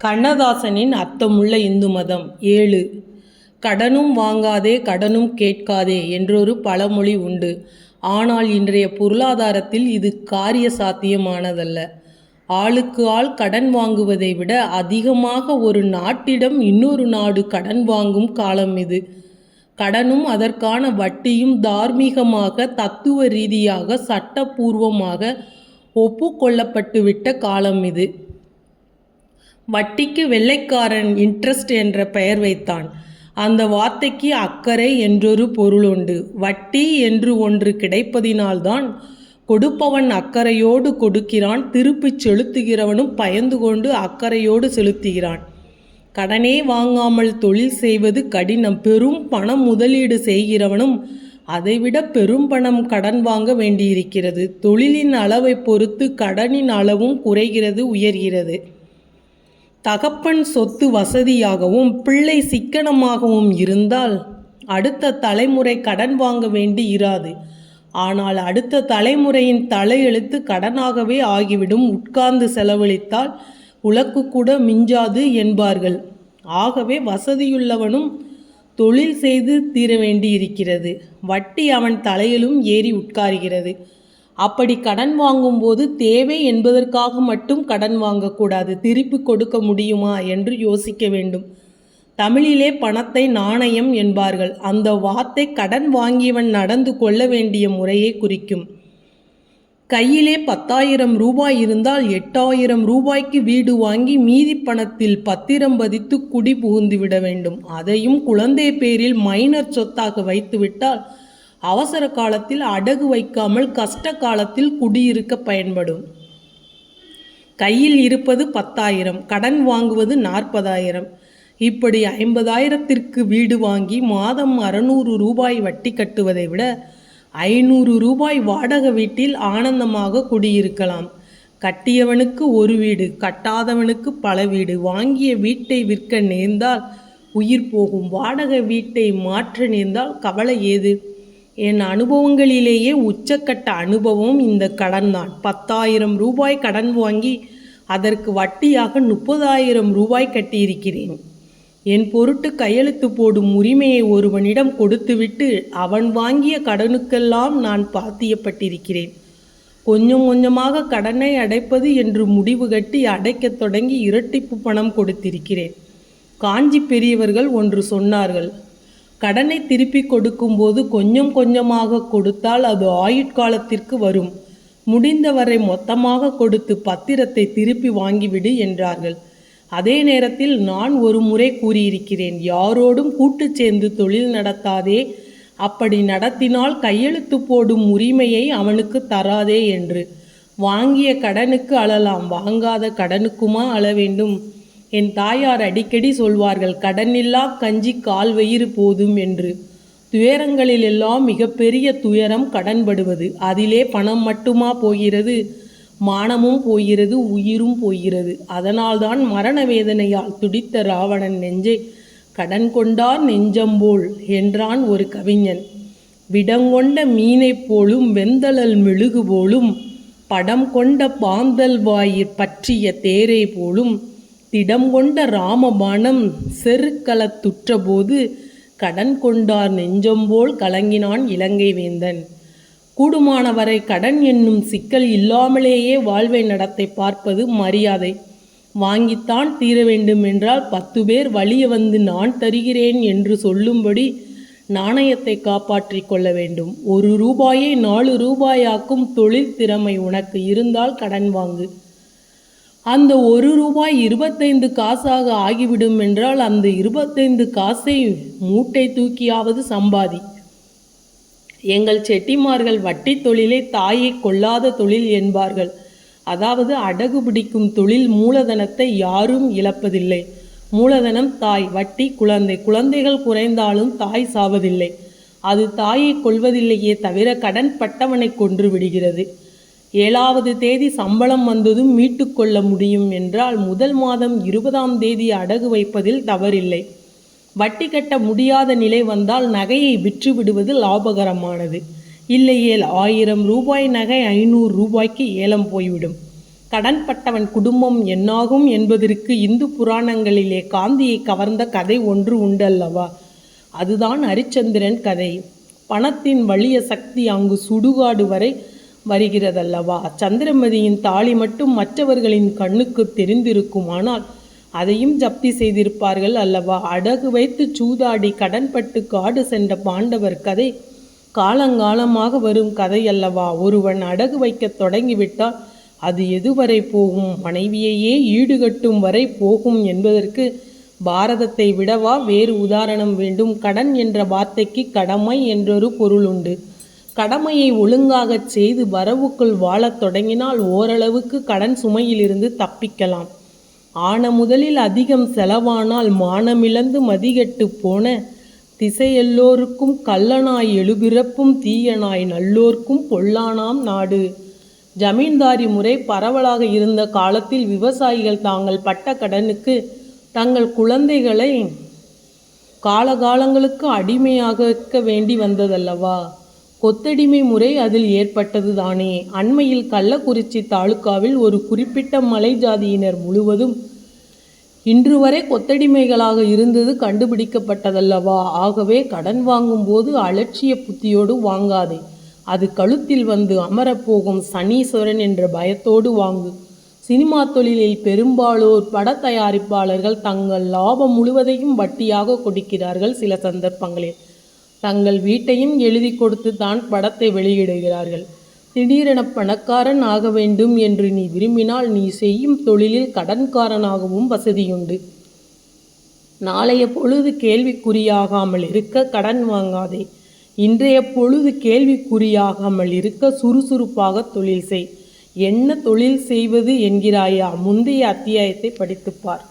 கண்ணதாசனின் அர்த்தமுள்ள இந்து மதம் ஏழு. கடனும் வாங்காதே கடனும் கேட்காதே என்றொரு பழமொழி உண்டு. ஆனால் இன்றைய பொருளாதாரத்தில் இது காரிய சாத்தியமானதல்ல. ஆளுக்கு ஆள் கடன் வாங்குவதை விட அதிகமாக ஒரு நாட்டிடம் இன்னொரு நாடு கடன் வாங்கும் காலம் இது. கடனும் அதற்கான வட்டியும் தார்மீகமாக தத்துவ ரீதியாக சட்டபூர்வமாக ஒப்புக்கொள்ளப்பட்டுவிட்ட காலம் இது. வட்டிக்கு வெள்ளைக்காரன் இன்ட்ரெஸ்ட் என்ற பெயர் வைத்தான். அந்த வார்த்தைக்கு அக்கறை என்றொரு பொருளுண்டு வட்டி என்று ஒன்று கிடைப்பதினால்தான் கொடுப்பவன் அக்கறையோடு கொடுக்கிறான் திருப்பிச் செலுத்துகிறவனும் பயந்து கொண்டு அக்கறையோடு செலுத்துகிறான். கடனே வாங்காமல் தொழில் செய்வது கடினம். பெரும் பணம் முதலீடு செய்கிறவனும் அதைவிட பெரும் பணம் கடன் வாங்க வேண்டியிருக்கிறது. தொழிலின் அளவை பொறுத்து கடனின் அளவும் குறைகிறது உயர்கிறது. தகப்பன் சொத்து வசதியாகவும் பிள்ளை சிக்கனமாகவும் இருந்தால் அடுத்த தலைமுறை கடன் வாங்க வேண்டி இராது. ஆனால் அடுத்த தலைமுறையின் தலையெழுத்து கடனாகவே ஆகிவிடும். உட்கார்ந்து செலவழித்தால் உலக்கு கூட மிஞ்சாது என்பார்கள். ஆகவே வசதியுள்ளவனும் தொழில் செய்து தீர வேண்டியிருக்கிறது வட்டி அவன் தலையிலும் ஏறி உட்காருகிறது. அப்படி கடன் வாங்கும்போது தேவை என்பதற்காக மட்டும் கடன் வாங்கக்கூடாது. திருப்பி கொடுக்க முடியுமா என்று யோசிக்க வேண்டும். தமிழிலே பணத்தை நாணயம் என்பார்கள். அந்த வார்த்தை கடன் வாங்கியவன் நடந்து கொள்ள வேண்டிய முறையை குறிக்கும். கையிலே பத்தாயிரம் ரூபாய் இருந்தால் எட்டாயிரம் ரூபாய்க்கு வீடு வாங்கி மீதி பணத்தில் பத்திரம் பதித்து குடி புகுந்து விட வேண்டும். அதையும் குழந்தை பேரில் மைனர் சொத்தாக வைத்துவிட்டால் அவசர காலத்தில் அடகு வைக்காமல் கஷ்ட காலத்தில் குடியிருக்க பயன்படும். கையில் இருப்பது பத்தாயிரம் கடன் வாங்குவது நாற்பதாயிரம். இப்படி ஐம்பதாயிரத்திற்கு வீடு வாங்கி மாதம் அறநூறு ரூபாய் வட்டி கட்டுவதை விட ஐநூறு ரூபாய் வாடகை வீட்டில் ஆனந்தமாக குடியிருக்கலாம். கட்டியவனுக்கு ஒரு வீடு கட்டாதவனுக்கு பல வீடு வாங்கிய வீட்டை விற்க நேர்ந்தால் உயிர் போகும் வாடகை வீட்டை மாற்ற நேர்ந்தால் கவலை ஏது? என் அனுபவங்களிலேயே உச்சக்கட்ட அனுபவம் இந்த கடன் தான் பத்தாயிரம் ரூபாய் கடன் வாங்கி அதற்கு வட்டியாக முப்பதாயிரம் ரூபாய் கட்டியிருக்கிறேன். என் பொருட்டு கையெழுத்து போடும் உரிமையை ஒருவனிடம் கொடுத்துவிட்டு அவன் வாங்கிய கடனுக்கெல்லாம் நான் பாத்தியப்பட்டிருக்கிறேன். கொஞ்சம் கொஞ்சமாக கடனை அடைப்பது என்று முடிவு கட்டி அடைக்கத் தொடங்கி இரட்டிப்பு பணம் கொடுத்திருக்கிறேன். காஞ்சி பெரியவர்கள் ஒன்று சொன்னார்கள் கடனை திருப்பி கொடுக்கும்போது கொஞ்சம் கொஞ்சமாக கொடுத்தால் அது ஆயுட்காலத்திற்கு வரும். முடிந்தவரை மொத்தமாக கொடுத்து பத்திரத்தை திருப்பி வாங்கிவிடு என்றார்கள். அதே நேரத்தில் நான் ஒரு முறை கூறியிருக்கிறேன் யாரோடும் கூட்டு சேர்ந்து தொழில் நடத்தாதே அப்படி நடத்தினால் கையெழுத்து போடும் உரிமையை அவனுக்கு தராதே என்று. வாங்கிய கடனுக்கு அழலாம் வாங்காத கடனுக்குமா அழ வேண்டும்? என் தாயார் அடிக்கடி சொல்வார்கள் கடனில்லா கஞ்சி கால் வயிறு போதும் என்று. துயரங்களில் எல்லாம் மிகப்பெரிய துயரம் கடன்படுவது. அதிலே பணம் மட்டுமா போகிறது? மானமும் போகிறது உயிரும் போகிறது. அதனால்தான் மரண வேதனையால் துடித்த ராவணன் நெஞ்சை கடன் கொண்டார் நெஞ்சம்போல் என்றான் ஒரு கவிஞன். விடங்கொண்ட மீனைப் போலும் வெந்தளல் மெழுகு போலும் படம் கொண்ட பாந்தல் வாயிற் பற்றிய தேரை போலும் திடம் கொண்ட ராமபாணம் செருக்களத்துற்றபோது கடன் கொண்டார் நெஞ்சம்போல் கலங்கினான் இலங்கை வேந்தன். கூடுமானவரை கடன் என்னும் சிக்கல் இல்லாமலேயே வாழ்வை நடத்தை பார்ப்பது மரியாதை. வாங்கித்தான் தீர வேண்டும் என்றால் பத்து பேர் வழிய வந்து நான் தருகிறேன் என்று சொல்லும்படி நாணயத்தை காப்பாற்றிக் கொள்ள வேண்டும். ஒரு ரூபாயை நாலு ரூபாயாக்கும் தொழில் திறமை உனக்கு இருந்தால் கடன் வாங்கு. அந்த ஒரு ரூபாய் இருபத்தைந்து காசாக ஆகிவிடும் என்றால் அந்த இருபத்தைந்து காசை மூட்டை தூக்கியாவது சம்பாதி. எங்கள் செட்டிமார்கள் வட்டி தொழிலை தாயை கொள்ளாத தொழில் என்பார்கள். அதாவது அடகு பிடிக்கும் தொழில் மூலதனத்தை யாரும் இழப்பதில்லை. மூலதனம் தாய் வட்டி குழந்தை. குழந்தைகள் குறைந்தாலும் தாய் சாவதில்லை. அது தாயை கொள்வதில்லையே தவிர கடன் பட்டவனை கொன்று விடுகிறது. ஏழாவது தேதி சம்பளம் வந்ததும் மீட்டுக்கொள்ள முடியும் என்றால் முதல் மாதம் இருபதாம் தேதி அடகு வைப்பதில் தவறில்லை. வட்டி கட்ட முடியாத நிலை வந்தால் நகையை விற்று விடுவது லாபகரமானது. இல்லையேல் ஆயிரம் ரூபாய் நகை ஐநூறு ரூபாய்க்கு ஏலம் போய்விடும். கடன்பட்டவன் குடும்பம் என்னாகும் என்பதற்கு இந்து புராணங்களிலே காந்தியை கவர்ந்த கதை ஒன்று உண்டல்லவா? அதுதான் ஹரிச்சந்திரன் கதை. பணத்தின் வலிய சக்தி அங்கு சுடுகாடு வரை வருகிறதல்லவா? சந்திரமதியின் தாலி மட்டும் மற்றவர்களின் கண்ணுக்கு தெரிந்திருக்குமானால் அதையும் ஜப்தி செய்திருப்பார்கள் அல்லவா? அடகு வைத்து சூதாடி கடன்பட்டு காடு சென்ற பாண்டவர் கதை காலங்காலமாக வரும் கதை அல்லவா? ஒருவன் அடகு வைக்கத் தொடங்கிவிட்டால் அது எதுவரை போகும்? மனைவியையே ஈடுகட்டும் வரை போகும் என்பதற்கு பாரதத்தை விடவா வேறு உதாரணம் வேண்டும்? கடன் என்ற வார்த்தைக்கு கடமை என்றொரு பொருள் உண்டு கடமையை ஒழுங்காகச் செய்து வரவுக்குள் வாழத் தொடங்கினால் ஓரளவுக்கு கடன் சுமையிலிருந்து தப்பிக்கலாம். ஆன முதலில் அதிகம் செலவானால் மானமிழந்து மதிகெட்டு போன திசையெல்லோருக்கும் கள்ளனாய் எழுபிறப்பும் தீயனாய் நல்லோர்க்கும் பொல்லானாம் நாடு. ஜமீன்தாரி முறை பரவலாக இருந்த காலத்தில் விவசாயிகள் தாங்கள் பட்ட கடனுக்கு தங்கள் குழந்தைகளை காலகாலங்களுக்கு அடிமையாக வேண்டி வந்ததல்லவா? கொத்தடிமை முறை அதில் ஏற்பட்டது தானே. அண்மையில் கள்ளக்குறிச்சி தாலுகாவில் ஒரு குறிப்பிட்ட மலை ஜாதியினர் முழுவதும் இன்று வரை கொத்தடிமைகளாக இருந்தது கண்டுபிடிக்கப்பட்டதல்லவா? ஆகவே கடன் வாங்கும்போது அலட்சிய புத்தியோடு வாங்காதே. அது கழுத்தில் வந்து அமரப்போகும் சனீஸ்வரன் என்ற பயத்தோடு வாங்கு. சினிமா தொழிலில் பெரும்பாலோர் பட தயாரிப்பாளர்கள் தங்கள் லாபம் முழுவதையும் வட்டியாக கொடுக்கிறார்கள் சில சந்தர்ப்பங்களில். தங்கள் வீட்டையும் எழுதி கொடுத்து தான் படத்தை வெளியிடுகிறார்கள். திடீரென பணக்காரன் ஆக வேண்டும் என்று நீ விரும்பினால் நீ செய்யும் தொழிலில் கடன்காரனாகவும் வசதியுண்டு. நாளைய பொழுது கேள்விக்குறியாகாமல் இருக்க கடன் வாங்காதே. இன்றைய பொழுது கேள்விக்குறியாகாமல் இருக்க சுறுசுறுப்பாக தொழில் செய். என்ன தொழில் செய்வது என்கிறாயா? முந்தைய அத்தியாயத்தை படித்துப்பார்